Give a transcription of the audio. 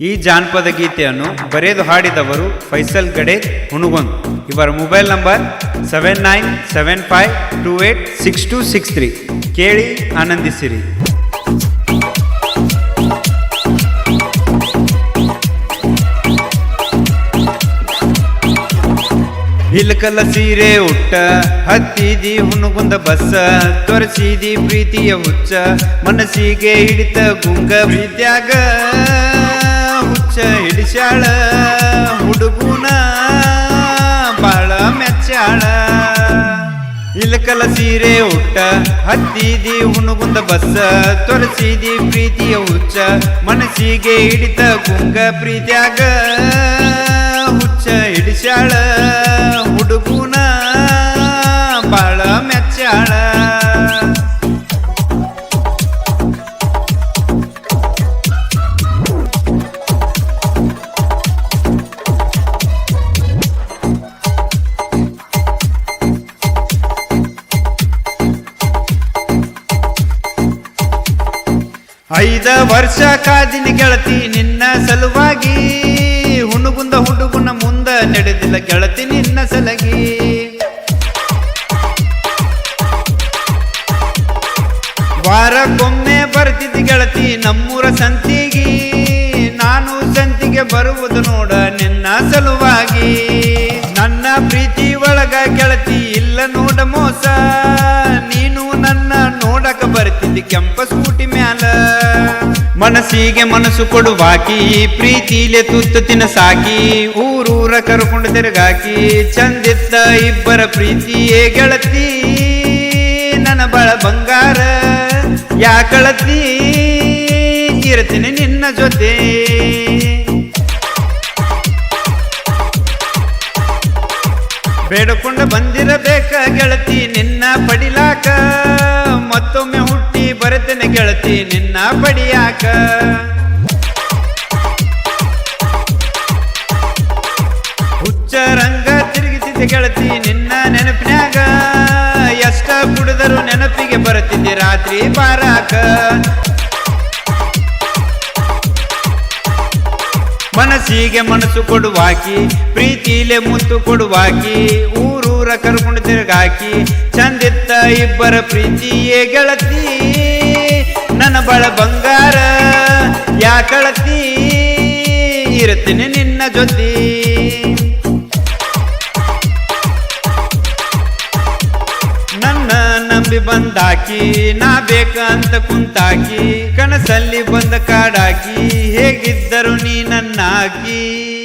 ಈ ಜಾನಪದ ಗೀತೆಯನ್ನು ಬರೆದು ಹಾಡಿದವರು ಫೈಸಲ್ ಗಡೆ ಹುಣಗೊಂದ್. ಇವರ mobile number seven nine seven five two eight six two six three. ಕೇಳಿ ಆನಂದಿಸಿರಿ. ಇಲ್ಕಲ ಸೀರೆ ಉಟ್ಟ, ಹತ್ತಿದಿ ಹುಣಗುಂದ ಬಸ್ಸ, ತೊರೆಸಿದಿ ಪ್ರೀತಿಯ ಹುಚ್ಚ, ಮನಸ್ಸಿಗೆ ಹಿಡಿತ ಗುಂಗ ಪ್ರೀತ್ಯಾಗ ಹುಚ್ಚ ಹಿಡಿಸ್ಯಾಳ ಹುಡುಗುನ ಬಾಳ ಮೆಚ್ಚಾಳ ಇಲ್ಕಲ ಸೀರೆ ಉಟ್ಟ, ಹತ್ತಿದಿ ಹುಣಗುಂದ ಬಸ್ಸ, ತೊರಸಿದಿ ಪ್ರೀತಿಯ ಹುಚ್ಚ, ಮನಸ್ಸಿಗೆ ಹಿಡಿತ ಕುಂಗ ಪ್ರೀತಿಯಾಗ ಹುಚ್ಚ ಹಿಡಿಸ್ಯಾಳ ಹುಡುಗುನ ಐದ ವರ್ಷ ಕಾದಿನ ಗೆಳತಿ ನಿನ್ನ ಸಲುವಾಗಿ, ಹುಣಗುಂದ ಹುಡುಗುನ ಮುಂದ ನಡೆದಿಲ್ಲ ಗೆಳತಿ ನಿನ್ನ ಸಲಗಿ. ವಾರಕ್ಕೊಮ್ಮೆ ಬರ್ತಿದ್ದ ಗೆಳತಿ ನಮ್ಮೂರ ಸಂತಿಗೆ, ನಾನು ಸಂತಿಗೆ ಬರುವುದು ನೋಡ ನಿನ್ನ ಸಲುವಾಗಿ. ನನ್ನ ಪ್ರೀತಿ ಒಳಗ ಗೆಳತಿ ಇಲ್ಲ ನೋಡ ಮೋಸ. ಬರ್ತಿದ್ದಿ ಕೆಂಪ ಸ್ಕೂಟಿ ಮ್ಯಾಲ ಮನಸ್ಸಿಗೆ ಮನಸ್ಸು ಕೊಡುವಾಕಿ ಪ್ರೀತಿಲೆ ತುತ್ತು ತಿನಸಾಕಿ ಊರೂರ ಕರ್ಕೊಂಡು ತಿರುಗಾಕಿ ಚಂದಿತ್ತ ಇಬ್ಬರ ಪ್ರೀತಿಯೇ ಗೆಳತಿ. ನನ್ನ ಬಳ ಬಂಗಾರ ಯಾಕಳತಿ ಇರ್ತೀನಿ ನಿನ್ನ ಜೊತೆ. ಬೇಡಕೊಂಡು ಬಂದಿರಬೇಕ ಗೆಳತಿ ನಿನ್ನ ಪಡಿಲಾಕ, ಮತ್ತೊಮ್ಮೆ ಹುಟ್ಟಿ ಬರುತ್ತೇನೆ ಗೆಳತಿ ನಿನ್ನ ಪಡಿಯಾಕ. ಹುಚ್ಚ ರಂಗ ತಿರುಗಿಸಿದ್ದೆ ಗೆಳತಿ ನಿನ್ನ ನೆನಪಿನಾಗ ಎಷ್ಟ ಕುಡಿದರು ನೆನಪಿಗೆ ಬರುತ್ತಿದ್ದೆ ರಾತ್ರಿ ಬಾರಾಕ ಮನಸ್ಸಿಗೆ ಮನಸ್ಸು ಕೊಡುವಾಕಿ, ಪ್ರೀತಿಲೆ ಮುತ್ತು ಕೊಡುವಾಕಿ, ಊರೂರ ಕರ್ಕೊಂಡು ತಿರುಗಾಕಿ, ಚಂದಿತ್ತ ಇಬ್ಬರ ಪ್ರೀತಿಯೇ ಗೆಳತಿ. ಬಳ ಬಂಗಾರ ಯಾಕಳತಿ ಇರುತ್ತೇನೆ ನಿನ್ನ ಜೊತೆ. ನನ್ನ ನಂಬಿ ಬಂದಾಕಿ, ನಾ ಬೇಕಂತ ಕುಂತಾಕಿ, ಕನಸಲ್ಲಿ ಬಂದ ಕಾಡಾಕಿ, ಹೇಗಿದ್ದರು ನೀ ನನ್ನ ಆಕಿ